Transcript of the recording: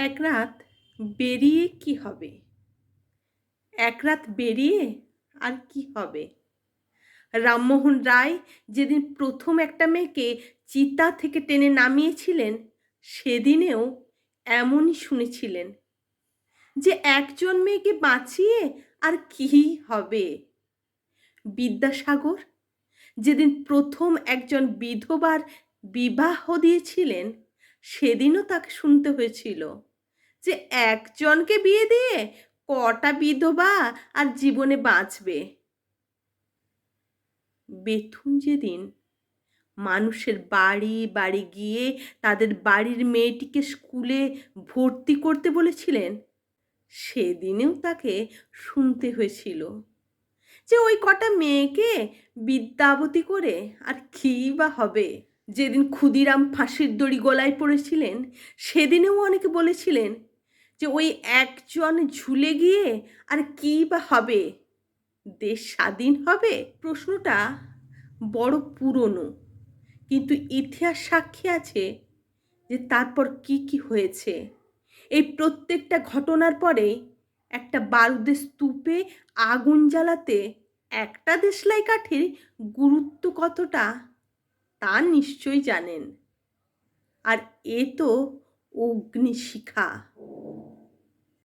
এক রাত বেরিয়ে কি হবে? এক রাত বেরিয়ে আর কি হবে? রামমোহন রায় যেদিন প্রথম একটা মেয়েকে চিতা থেকে টেনে নামিয়েছিলেন, সেদিনেও এমনই শুনেছিলেন যে একজন মেয়েকে বাঁচিয়ে আর কি হবে? বিদ্যাসাগর যেদিন প্রথম একজন বিধবার বিবাহ দিয়েছিলেন, সেদিনও তাকে শুনতে হয়েছিল। যে একজনকে বিয়ে দিয়ে কটা বিধবা আর জীবনে বাঁচবে। বেথুন যেদিন মানুষের বাড়ি বাড়ি গিয়ে তাদের বাড়ির মেয়েটিকে স্কুলে ভর্তি করতে বলেছিলেন, সেদিনেও তাকে শুনতে হয়েছিল যে ওই কটা মেয়েকে বিদ্যাবতী করে আর কী বা হবে। যেদিন ক্ষুদিরাম ফাঁসির দড়ি গলায় পড়েছিলেন, সেদিনেও অনেকে বলেছিলেন যে ওই একজন ঝুলে গিয়ে আর কী বা হবে? দেশ স্বাধীন হবে? প্রশ্নটা বড় পুরনো। কিন্তু ইতিহাস সাক্ষী আছে যে তারপর কি কি হয়েছে? এই প্রত্যেকটা ঘটনার পরে একটা বারুদের স্তূপে আগুন জ্বালাতে একটা দেশলাই কাঠের গুরুত্ব কতটা তা নিশ্চয়ই জানেন। আর এ তো অগ্নিশিখা।